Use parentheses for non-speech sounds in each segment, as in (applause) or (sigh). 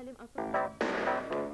halim akıl...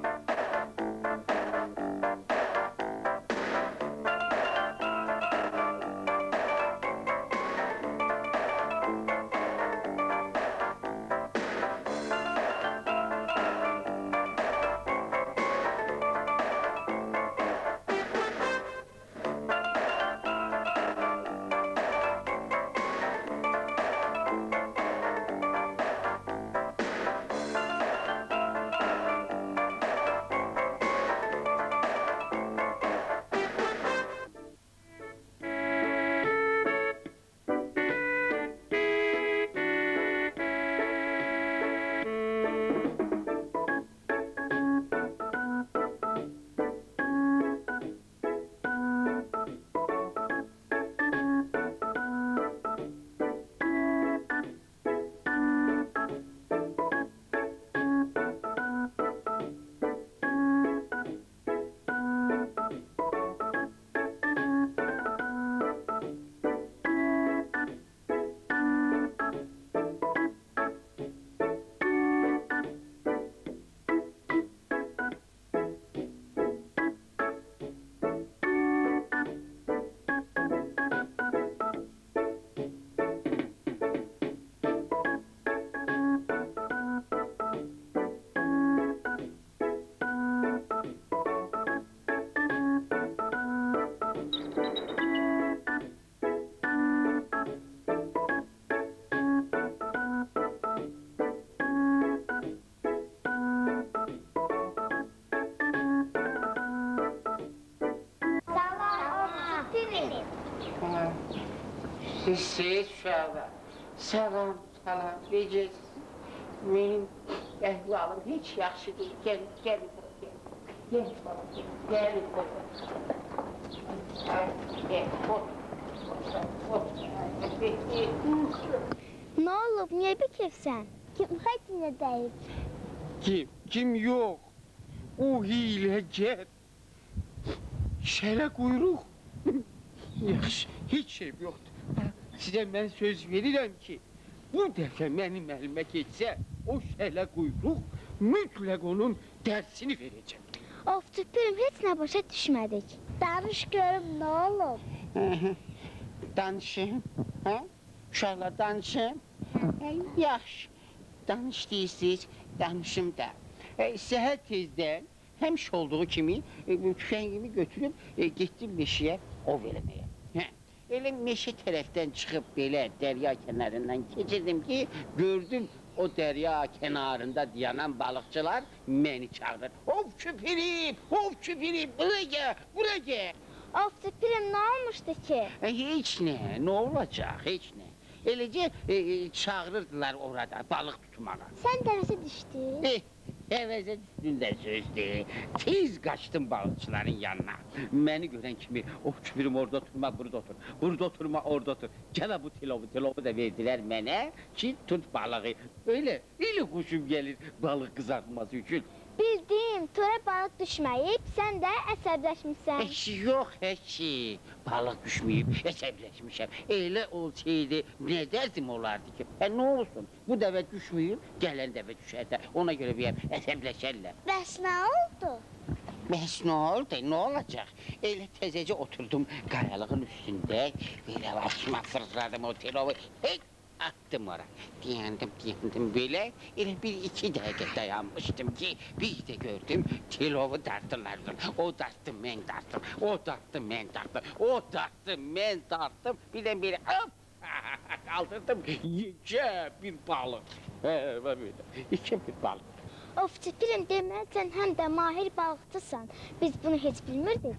Siz siz uşaqlar. Salam, salam, necəsiz? Mənim əhvalım heç yaxşı deyil. Gəl, gəl, gəl. Gəl, gəl, gəl. Nə olub, niyə bikirsən? Kim xəttinə dəyib? Kim? Kim yox? O hiləgər. Şələ quyruq. Yaxşı, heç şey yoxdur. Sizə mən söz verirəm ki, bu dəfə mənim əlimə keçsə, o şələ quyruq mütləq onun dərsini verəcəm. Of, tüpürüm, heç nə başa düşmədik. Danış görüm, nə olub? Danışım, hə? Uşaqlar danışım. Yaxşı, danış deyirsiniz, danışım da. E, səhər tezdən həmişə olduğu kimi e, tüfəngimi götürüb e, getdim meşəyə ov eləməyə. Elə meşə tərəfdən çıxıb belə dərya kənarından keçirdim ki, gördüm o dərya kənarında dayanan balıqçılar məni çağırır. Ov küpürüb, ov küpürüb, bura gəl, bura gəl. Of, tüpürüm, nə olmuşdu ki? E, Heç nə, nə olacaq, heç nə. Eləcə e, e, çağırırdılar orada balıq tutmağa. Sən dərsə düşdün? Eh, əvəzə üstündə sözdür. Tez qaçdım balıqçıların yanına. Məni görən kimi, o küpürüm orada oturma, burada otur. Burada oturma, orada otur. Gələ bu tilovu, tilovu da verdilər mənə ki, tut balığı. Öyle, elə quşum gəlir balıq qızartması üçün. Bildim, tora balıq düşməyib, sən də əsəbləşmisən. Heç yox, heç. Balıq düşməyib, əsəbləşmişəm. Elə olsaydı, nə dərdim olardı ki? Hə, nə olsun? Bu dəvə düşməyib, gələn dəvə düşərdə. Ona görə bir əsəbləşərlər. Bəs nə oldu? Bəs nə oldu, nə olacaq? Elə təzəcə oturdum qayalığın üstündə, belə başıma fırladım o tilovu. Hey, attım ora. Dayandım, dayandım belə. Elə bir iki dəqiqə dayanmışdım ki, bir də gördüm tilovu dartdılar. O dartdı, mən dartdım. O dartdı, mən dartdım. O dartdı, mən dartdım. Birdən belə hop! (laughs) Kaldırdım yekə bir balıq. Hə, belə. Yekə bir balıq. Of, tüpürüm, deməli sən həm də mahir balıqçısan. Biz bunu heç bilmirdik.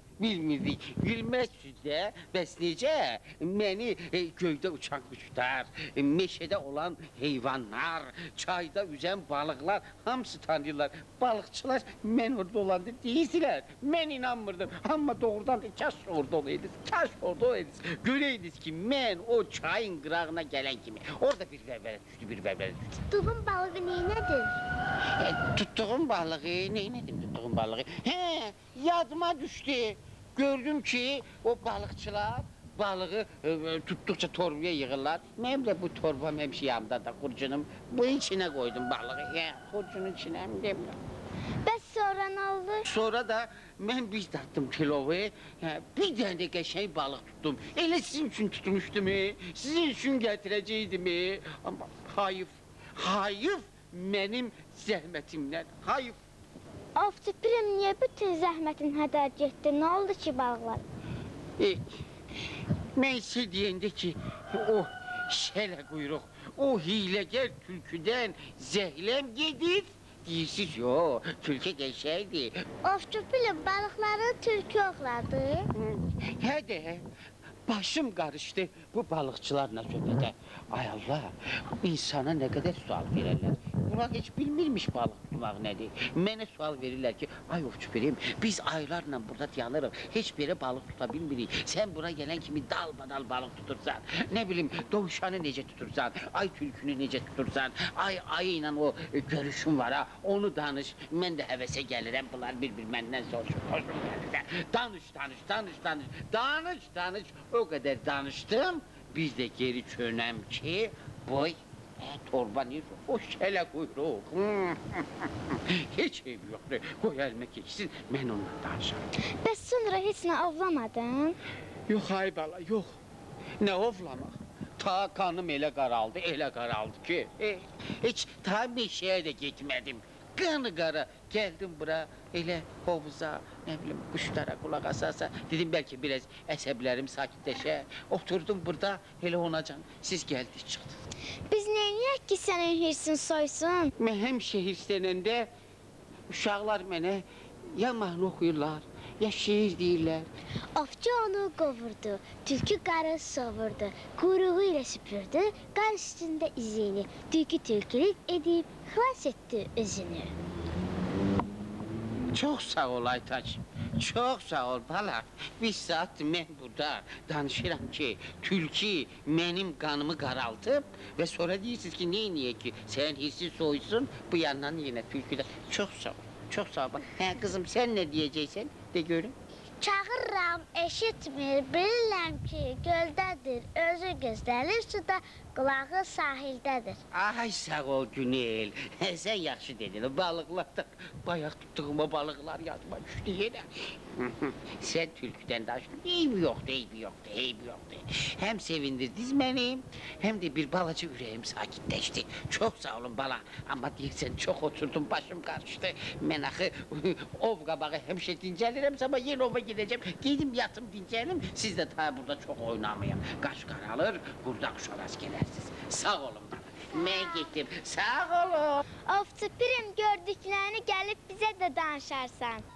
(laughs) Hə, bilmirdik. Bilməzsiniz də, bəs necə? Məni e, göydə uçan quşlar, e, meşədə olan heyvanlar, çayda üzən balıqlar hamısı tanıyırlar. Balıqçılar mən orada olanda deyirsilər. Mən inanmırdım. Amma doğrudan da kaş orada olaydınız, kaş orada olaydınız. Görəydiniz ki, mən o çayın qırağına gələn kimi orada bir vəvvələ düşdü, bir vəvvələ düşdü. Tutduğun balığı neynədir? E, tuttuğum balığı, neylədim tuttuğum balığı? He, yadıma düşdü. Gördüm ki, o balıqçılar balığı e, e, tuttukça torbaya yığırlar. Mənim də bu torbam həmişə yanımda da qurcunum. Bu içinə qoydum balığı. Ya, qurcunun içinə mi demirəm. Bəs sonra nə oldu? Sonra da mən bir tatdım tilovu, hə, bir dənə də qəşəng balıq tutdum. Elə sizin üçün tutmuşdum, e, sizin üçün gətirəcəkdim. Amma hayıf, hayıf mənim zəhmətimdən, hayıf. Ovçu Pirim niyə bütün zəhmətin hədər getdi? Nə oldu ki balıqlar? E, mən sizə deyəndə ki, o şələ quyruq, o hiləgər tülküdən zəhləm gedir. Deyirsiz, yo, tülkü qəşəkdir. Ovçu Pirim balıqları tülkü oxladı. Hə də, başım qarışdı bu balıqçılarla söhbətə. Ay Allah, insana nə qədər sual verərlər. Bunlar heç bilmirmiş balıq tutmaq nədir. Mənə sual verirlər ki, ay ovçu birim, biz aylarla burada dayanırıq, heç belə balıq tuta bilmirik. Sən bura gələn kimi dalbadal balıq tutursan, nə bilim, dovşanı necə tutursan, ay tülkünü necə tutursan, ay ayı ilə o e, görüşün var ha, onu danış. Mən də həvəsə gəlirəm, bunlar bir-bir məndən soruşur, xoşum gəlir də. Danış, danış, danış, danış, danış, danış. O qədər danışdım, biz də geri çönəm ki, boy, torba necə, o şələ quyruq. (laughs) Heç eybi yoxdur, qoy əlimə keçsin, mən onunla danışaram. Bəs sonra heç nə ovlamadın? Yox ay bala, yox. Nə ovlamaq? Ta qanım elə qaraldı, elə qaraldı ki, e, heç ta meşəyə də getmədim. Qanı qara, gəldim bura, elə hovuza, nə bilim, quşlara qulaq asasa, dedim bəlkə biraz əsəblərim sakitləşə. Oturdum burada, elə onacan, siz gəldiniz, çıxdınız. Biz neyniyək ki sənin hirsin soysun? Mən həmişə hirslənəndə uşaqlar mənə ya mahnı oxuyurlar, ya şeir deyirlər. Ovçu onu qovurdu, tülkü qarı sovurdu, quyruğu ilə süpürdü, qar üstündə izini, tülkü tülkülük edib xilas etdi özünü. Çox sağ ol Aytaç. Çox sağ ol bala. Bir saat mən burada danışıram ki, tülkü mənim qanımı qaraltıb və sonra deyirsiniz ki, neyniyək ki, sən hissi soysun, bu yandan yenə tülküdə. Çox sağ ol. Çox sağ ol. Hə qızım, sən nə deyəcəksən? De görüm. Çağırıram, eşitmir, bilirəm ki, göldədir, özü gözləlir suda, qulağı sahildədir. Ay sağ ol Günel. (laughs) Sən yaxşı dedin. Balıqlardan bayaq tutduğum o balıqlar yadıma düşdü yenə. (laughs) sən tülküdən daşdın. Eybi yoxdur, eybi yoxdur, eybi yoxdur. Həm sevindirdiniz məni, həm də bir balaca ürəyim sakitləşdi. Çox sağ olun bala. Amma deyirsən çox oturdum, başım qarışdı. Mən axı (laughs) ov qabağı həmişə dincəlirəm, amma yenə ova gedəcəm. Gedim yatım dincəlim, siz də ta burada çox oynamayın. Qaş qaralır, burada quşaraz gələrsiniz. Sağ olun bana. Mən getdim. Sağ olun. Ovçu Pirim gördüklərini gəlib bizə də danışarsan.